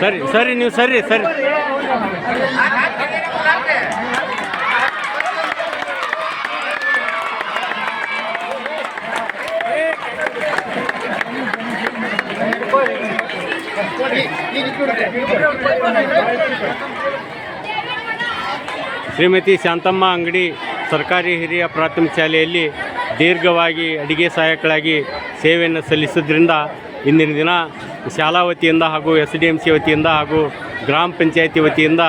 ಸರಿ ಸರಿ, ನೀವು ಸರಿ ಸರಿ. ಶ್ರೀಮತಿ ಶಾಂತಮ್ಮ ಅಂಗಡಿ ಸರ್ಕಾರಿ ಹಿರಿಯ ಪ್ರಾಥಮಿಕ ಶಾಲೆಯಲ್ಲಿ ದೀರ್ಘವಾಗಿ ಅಡಿಗೆ ಸಹಾಯಕಳಾಗಿ ಸೇವೆಯನ್ನು ಸಲ್ಲಿಸೋದ್ರಿಂದ ಇಂದಿನ ದಿನ ಶಾಲಾ ವತಿಯಿಂದ ಹಾಗೂ ಎಸ್ ಡಿ ಎಂ ಸಿ ವತಿಯಿಂದ ಹಾಗೂ ಗ್ರಾಮ ಪಂಚಾಯತಿ ವತಿಯಿಂದ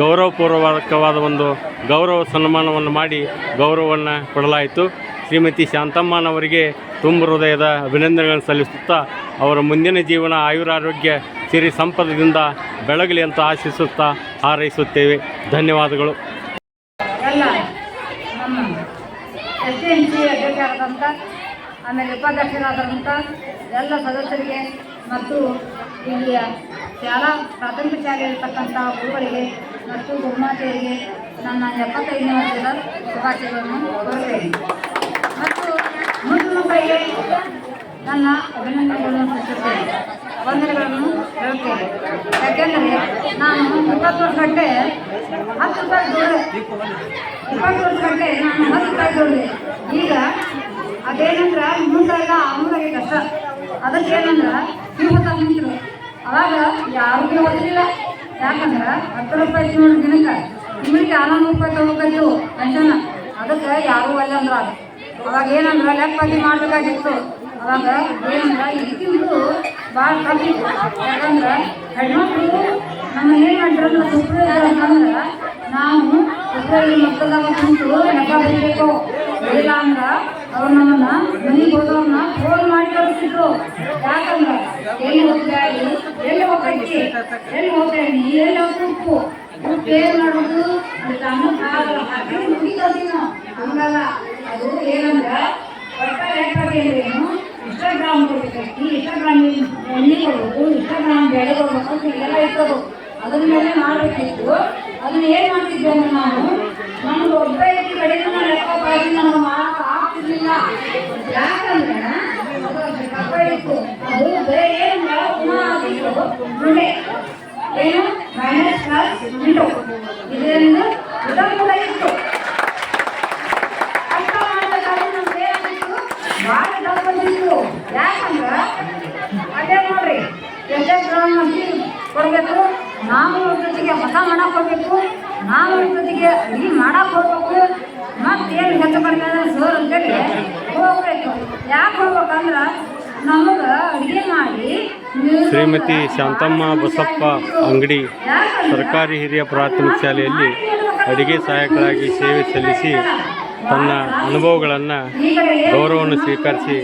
ಗೌರವಪೂರ್ವಕವಾದ ಒಂದು ಗೌರವ ಸನ್ಮಾನವನ್ನು ಮಾಡಿ ಗೌರವವನ್ನು ಕೊಡಲಾಯಿತು. ಶ್ರೀಮತಿ ಶಾಂತಮ್ಮನವರಿಗೆ ತುಂಬ ಹೃದಯದ ಅಭಿನಂದನೆಗಳನ್ನು ಸಲ್ಲಿಸುತ್ತಾ ಅವರ ಮುಂದಿನ ಜೀವನ ಆಯುರಾರೋಗ್ಯ ಸಿರಿ ಸಂಪದದಿಂದ ಬೆಳಗಲಿ ಅಂತ ಆಶಿಸುತ್ತಾ ಹಾರೈಸುತ್ತೇವೆ. ಧನ್ಯವಾದಗಳು. ಆಮೇಲೆ ಉಪಾಧ್ಯಕ್ಷರಾದಂಥ ಎಲ್ಲ ಸದಸ್ಯರಿಗೆ ಮತ್ತು ಇಲ್ಲಿಯ ಶಾಲಾ ಪ್ರಾಥಮಿಕ ಶಾಲೆಯಲ್ಲಿರ್ತಕ್ಕಂಥ ಹುಡುಗರಿಗೆ ಮತ್ತು ಗುರುಮಾತೆಯರಿಗೆ ನನ್ನ ಎಪ್ಪತ್ತೈದನೇ ವರ್ಷದ ಶುಭಾಶಯಗಳನ್ನು ಕೋರುತ್ತೇನೆ. ಮತ್ತು ಮುಂದಿನ ಮಕ್ಕಳಿಗೆ ನನ್ನ ಅಭಿನಂದನೆಗಳನ್ನು ಸಲ್ಲಿಸುತ್ತೇನೆ. ವಂದನೆಗಳನ್ನು ಹೇಳುತ್ತೇನೆ. ಯಾಕೆಂದರೆ ನಾನು ಇಪ್ಪತ್ತು ವರ್ಷ ಗಂಟೆ ಹತ್ತು ರೂಪಾಯಿ ಇಪ್ಪತ್ತು ವರ್ಷ ಗಂಟೆ ನಾನು ಹತ್ತು ರೂಪಾಯಿ ಈಗ ಅದೇನಂದ್ರೆ ಮುಂದೆಲ್ಲ ಅವನಿಗೆ ಕಷ್ಟ ಅದಕ್ಕೆ ಏನಂದ್ರೆ ಇವತ್ತ ನಿಂತರು. ಅವಾಗ ಯಾರಿಗೂ ಓದಲಿಲ್ಲ ಯಾಕಂದ್ರ ಹತ್ತು ರೂಪಾಯಿ ನೋಡಿ ದಿನಕ್ಕೆ. ತಿಂಗಳಿಗೆ ಆನೂರು ರೂಪಾಯಿ ತಗೋಬೇಕು ಪೆನ್ಷನ್. ಅದಕ್ಕೆ ಯಾರೂ ಅಲ್ಲ ಅಂದ್ರ ಅದು ಅವಾಗ ಏನಂದ್ರೆ ಲೆಕ್ಕಾಗಿ ಮಾಡಬೇಕಾಗಿತ್ತು. ಅವಾಗ ಏನಂದ್ರೆ ಇದಕ್ಕಿಂತ ಭಾಳ ಕಮ್ಮಿ. ಯಾಕಂದ್ರ ಹೆಣ್ಮಕ್ಳು ನಮ್ಮ ಏನು ಮಾಡಿದ್ರೆ ಸುಪ್ರೀಂ ಅಂತಂದ್ರ ನಾವು ಸುಪ್ರೀಂ ಮಕ್ಕಳಾಗ ಕುಂತು ಲೆಕ್ಕ ಬರೀಬೇಕು. ಇಲ್ಲ ಅಂದ್ರೆ ನಮ್ಮನ್ನ ಮನೆಗೆ ಹೋದವ್ರನ್ನ ಫೋನ್ ಮಾಡಿ ಕಳಿಸ್ತಿದ್ರು ಯಾಕಂದ್ರೆ ಎಲ್ಲಿ ಹೋಗ್ತಾ ಎಲ್ಲಿ ಹೋಗ್ಬೇಕು ಎಲ್ಲಿ ಹೋಗ್ತಾ ಎಲ್ಲಿ ಉಪ್ಪು ಏನು ಮಾಡೋದು ಅದು ಏನಂದ್ರೆ ಏನು? ಇನ್ಸ್ಟಾಗ್ರಾಮ್ ಇನ್ಸ್ಟಾಗ್ರಾಮ್ ಎಣ್ಣೆ ಕೊಡ್ಬೇಕು ಇನ್ಸ್ಟಾಗ್ರಾಮ್ ಬೆಳೆ ಕೊಡ್ಬೇಕು ಎಲ್ಲ ಇರ್ತದೆ ಅದ್ರ ಮೇಲೆ ಮಾಡಬೇಕಿತ್ತು. ಅದನ್ನ ಏನು ಮಾಡ್ತಿದ್ದೆ ಅಂದ್ರೆ ನಾವು ನಮ್ಗೆ ಒಬ್ಬ ಐತಿ ಭಾಳ ಬಂದಿತ್ತು ಯಾಕಂದ್ರೆ ಅದೇ ನೋಡ್ರಿ ಎಷ್ಟೇ ಗ್ರಾಮ್ ಅಕ್ಕಿ ಕೊಡಬೇಕು ನಾವು ಜೊತೆಗೆ ಹೊಸ ಮಾಡಕ್ಕೆ ಹೋಗ್ಬೇಕು ನಾವು ಜೊತೆಗೆ ಅಡಿಗೆ ಮಾಡಕ್ಕೆ ಹೋಗ್ಬೇಕು ಮತ್ತೇನು ಹೆಚ್ಚು ಕಡಿಮೆ ಸರ್ ಅಂತೇಳಿ ಹೋಗ್ಬೇಕು. ಯಾಕೆ ಹೋಗ್ಬೇಕಂದ್ರೆ ನಮಗೆ ಅಡಿಗೆ ಮಾಡಿ ಶ್ರೀಮತಿ ಶಾಂತಮ್ಮ ಬಸಪ್ಪ ಅಂಗಡಿ ಸರ್ಕಾರಿ ಹಿರಿಯ ಪ್ರಾಥಮಿಕ ಶಾಲೆಯಲ್ಲಿ ಅಡಿಗೆ ಸಹಾಯಕರಾಗಿ ಸೇವೆ ಸಲ್ಲಿಸಿ ತನ್ನ ಅನುಭವಗಳನ್ನು, ಗೌರವವನ್ನು ಸ್ವೀಕರಿಸಿ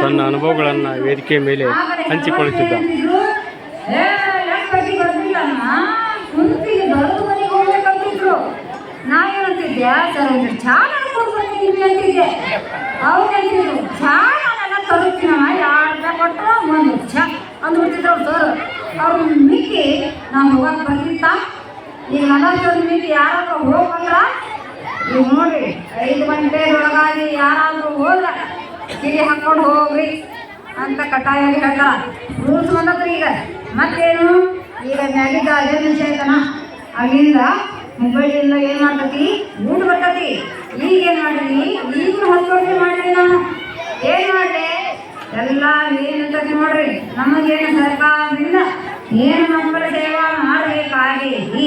ತನ್ನ ಅನುಭವಗಳನ್ನು ವೇದಿಕೆ ಮೇಲೆ ಹಂಚಿಕೊಳ್ಳುತ್ತಿದ್ದ ಅವ್ರು ಮಿಕ್ಕಿ ನಾವು ಹೋಗಕ್ಕೆ ಬರ್ತಿತ್ತ? ಈಗ ನನ್ನ ಮಿಕ್ಕಿ ಯಾರಾದ್ರೂ ಹೋಗಂದ್ರ ಈಗ ನೋಡ್ರಿ ಐದು ಗಂಟೆ ಒಳಗಾಗಿ ಯಾರಾದ್ರೂ ಹೋದ್ರೆ ಕಿರಿ ಹಾಕೊಂಡು ಹೋಗ್ರಿ ಅಂತ ಕಡ್ಡಾಯವಾಗಿ ಹೇಳ್ತಾರ ರೂಲ್ಸ್ ಬಂದತ್ರಿ ಈಗ. ಮತ್ತೇನು? ಈಗ ಮ್ಯಾಗಿದ್ದ ಅದೇ ವಿಷಯ ಐತನ? ಅಲ್ಲಿಂದ ಮೊಬೈಲಿಂದ ಏನು ಮಾಡ್ತತಿ? ಊಟ ಬರ್ತತಿ. ಈಗ ಏನು ಮಾಡಿದ್ವಿ ಈಗ ಹೊತ್ತೊಳಗೆ ಮಾಡಿದ್ವಿ ನಾನು. ಏನು ಮಾಡಿದೆ? ಎಲ್ಲ ಏನಂತ ನೋಡ್ರಿ. ನಮಗೇನು ಸರ್ಕಾರದಿಂದ ಏನು ಮಕ್ಕಳ ಸೇವಾ ಮಾಡಬೇಕಾಗೇತಿ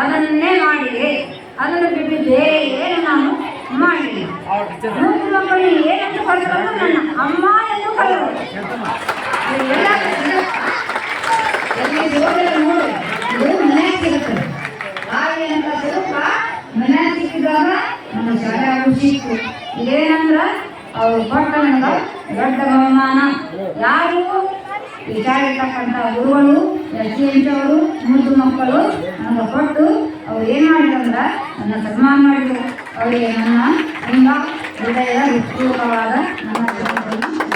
ಅದನ್ನೇ ಮಾಡಿದೆ ಅದನ್ನು ಬಿಟ್ಟು ಬೇರೆ ಏನು ನಾನು ಮಾಡಿಲ್ಲ ಮೂರು ಮಕ್ಕಳು ಏನಂತ ಅಮ್ಮ ಎಂದು ಕರೆದರು. ಎಲ್ಲ ಎಲ್ಲಿ ಅಂತ ನಮ್ಮ ಇದೇನಂದ್ರ, ಅವ್ರು ಕೊಟ್ಟ ದೊಡ್ಡ ಬಹುಮಾನ. ಯಾರು? ವಿಚಾರಿರ್ತಕ್ಕಂಥ ಗುರುಗಳು ಎಸ್ ಮುದ್ದು ಮಕ್ಕಳು. ನನಗೆ ಕೊಟ್ಟು ಅವ್ರು ಏನು ಮಾಡಿದ್ರಂದ್ರೆ ನನ್ನ ಸನ್ಮಾನ ಮಾಡಿದ್ರು. ಅವರಿಗೆ ನನ್ನ ತುಂಬ இதையெல்லாம் நிச்சயமாக நம்ம